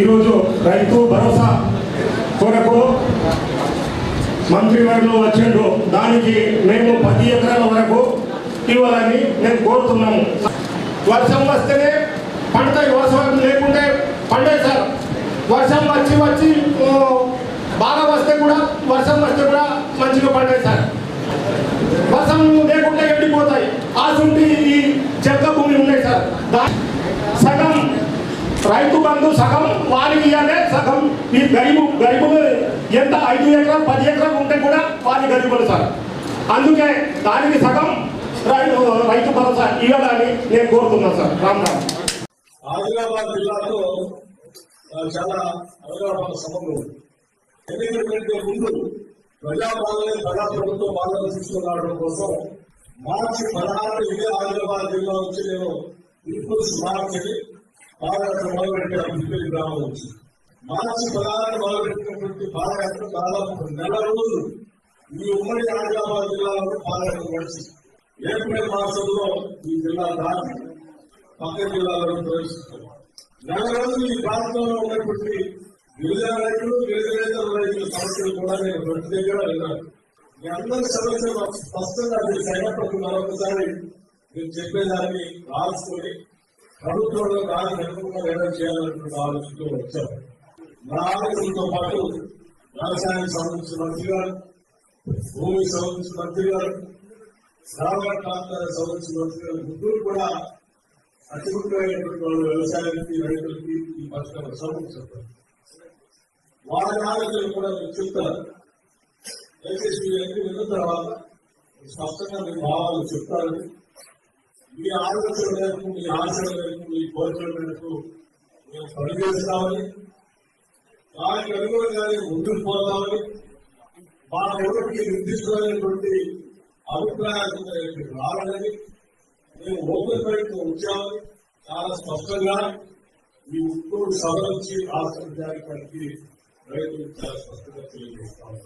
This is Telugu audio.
ఈరోజు రైతు భరోసా కొరకు మంత్రివర్గం వచ్చిండ్రు. దానికి మేము పది ఎకరాల వరకు ఇవ్వాలని నేను కోరుతున్నాము. వర్షం వస్తేనే పంట వర్షం లేకుంటే పండే సార్. వర్షం వచ్చి వచ్చి బాగా వస్తే కూడా వర్షం వస్తే కూడా మంచిగా పండే సార్. వర్షం లేకుంటే ఎండిపోతాయి. ఆసుంటి ఈ చెక్క భూమి ఉన్నాయి సార్ దా సగం రైతు బంధు సగం వారికి ఇవ్వాలి సగం ఈ గరీబు గరీబులు ఎంత? ఐదు ఎకరాలు పది ఎకరాలు ఉంటే కూడా వారి గరీబులు సార్. అందుకే దానికి సగం రైతు రైతు భరోసా ఇవ్వాలని నేను కోరుతున్నాను సార్. రామ్ రామ్. ఆదిలాబాద్ జిల్లాలో చాలా అవగాహన సమయంలో ఎన్నికల ముందు ప్రజాపాలనే ప్రజా ప్రభుత్వం పాలన తీసుకురావడం కోసం మార్చి పదహారు ఇదే ఆదిలాబాద్ జిల్లా వచ్చి నేను పీపుల్స్ మార్చ్ అని పాదయాత్ర మొదలుపెట్టాను గ్రామం నుంచి మార్చి పదహారు మొదలుపెట్టినటువంటి పాదయాత్ర దాదాపు నెల రోజులు ఈ ఉమ్మడి ఆదిలాబాద్ జిల్లాలో పాదయాత్ర నడిచి ఏప్రిల్ మాసంలో ఈ జిల్లా దాటి పక్క జిల్లాలో ప్రవేశిస్తారు నెల రోజులు ఈ ప్రాంతంలో ఉన్నటువంటి గిరిజన రైతులు గిరిజనేతర రైతుల సమస్యలు కూడా నేను ప్రతి దగ్గర వెళ్ళాను మీ అందరి సమస్యలు స్పష్టంగా మీరు అయినప్పటికీ మరొకసారి మీరు చెప్పేదాన్ని రాసుకొని ప్రభుత్వంలో కాదు అనుకున్న నిర్ణయం చేయాలనుకున్న ఆలోచనతో వచ్చారు నా ఆలోచనతో పాటు వ్యవసాయానికి సంబంధించిన మంత్రి గారు భూమికి సంబంధించిన మంత్రి గారు గ్రామీణ ప్రాంతాలకు సంబంధించిన మంత్రి గారు ముగ్గురు కూడా అతిముఖ్యమైనటువంటి వాళ్ళు వ్యవసాయానికి రైతులకి ఈ పథకాలు సమర్పిస్తారు వాళ్ళ నాయకులు కూడా మీకు చెప్తారు. దయచేసి మీరు ఎన్ని విన్న తర్వాత స్పష్టంగా మీ భావాలు చెప్తారని మీ ఆలోచన మేరకు మీ ఆశల మేరకు మీ కోరికల మేరకు మేము పనిచేస్తామని దానికి అనుగుణంగానే ముందుకు పోతామని మా ఎవరికి నిర్దిష్టమైనటువంటి అభిప్రాయాలు రావాలని మేము ఓపెన్ మైండ్ ఉంచామని చాలా స్పష్టంగా ఈ ఉత్తూరు సభ నుంచి రాష్ట్ర జారీ రైతులు చాలా స్పష్టంగా తెలియజేస్తాము